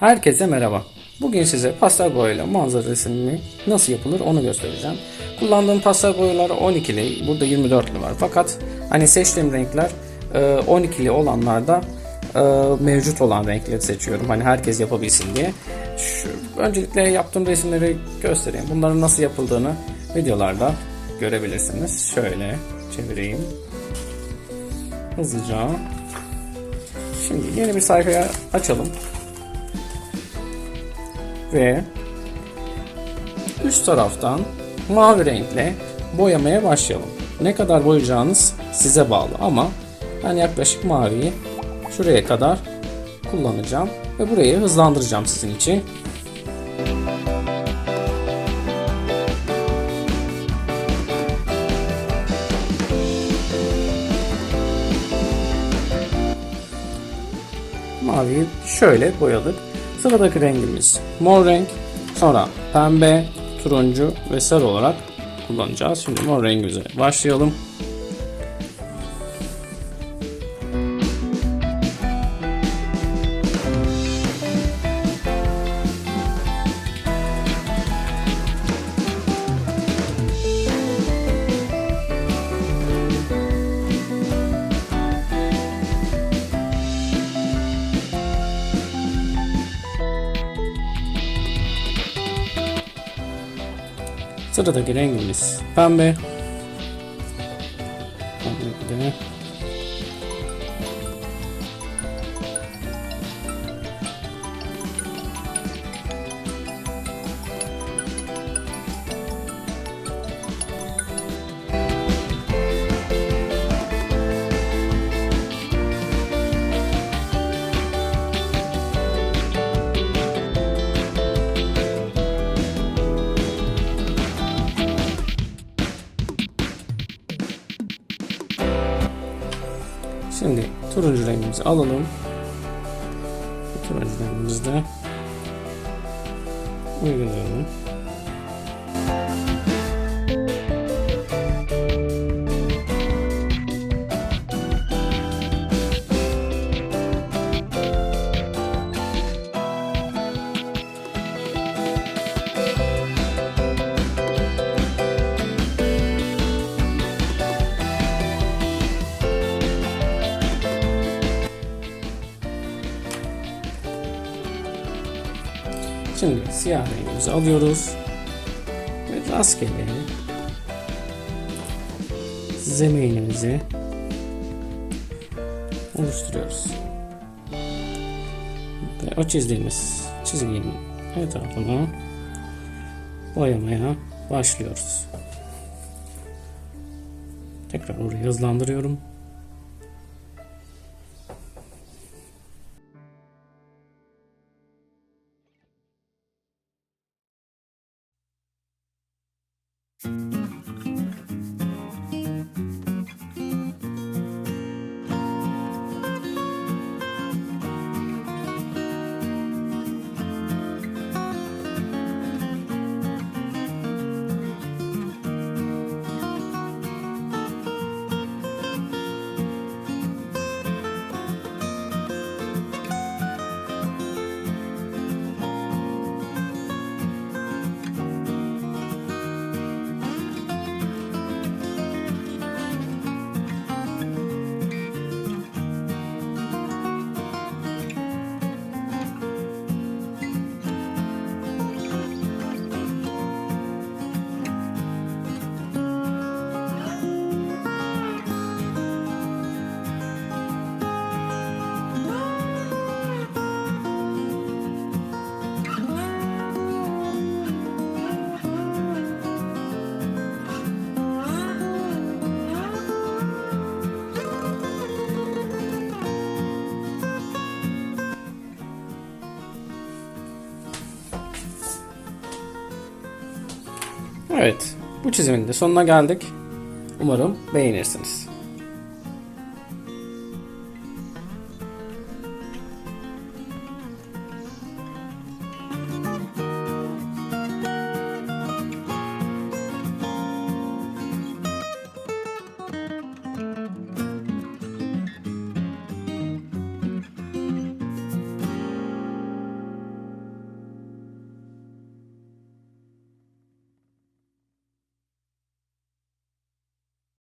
Herkese merhaba. Bugün size pastel boyayla manzara resmi nasıl yapılır onu göstereceğim. Kullandığım pastel boyalar 12'li, burada 24'lü var. Fakat hani seçtiğim renkler e, 12'li olanlarda e, mevcut olan renkleri seçiyorum. Hani herkes yapabilsin diye. Şu, öncelikle yaptığım resimleri göstereyim. Bunların nasıl yapıldığını videolarda görebilirsiniz. Şöyle çevireyim. Hızlıca. Şimdi yeni bir sayfaya açalım ve üst taraftan mavi renkle boyamaya başlayalım. Ne kadar boyayacağınız size bağlı ama ben yaklaşık maviyi şuraya kadar kullanacağım ve burayı hızlandıracağım sizin için. Maviyi şöyle boyadık. Sıradaki rengimiz mor renk. Sonra pembe, turuncu ve sarı olarak kullanacağız. Şimdi mor rengimize başlayalım. それだけでいいんです。パンベ。パンベね。Şimdi turuncu rengimizi alalım. Turuncu rengimizi de uygulayalım. Şimdi siyah rengimizi alıyoruz ve rastgele zeminimizi oluşturuyoruz. Ve o çizdiğimiz çizginin etrafına boyamaya başlıyoruz. Tekrar orayı hızlandırıyorum. Evet, bu çizimin de sonuna geldik. Umarım beğenirsiniz.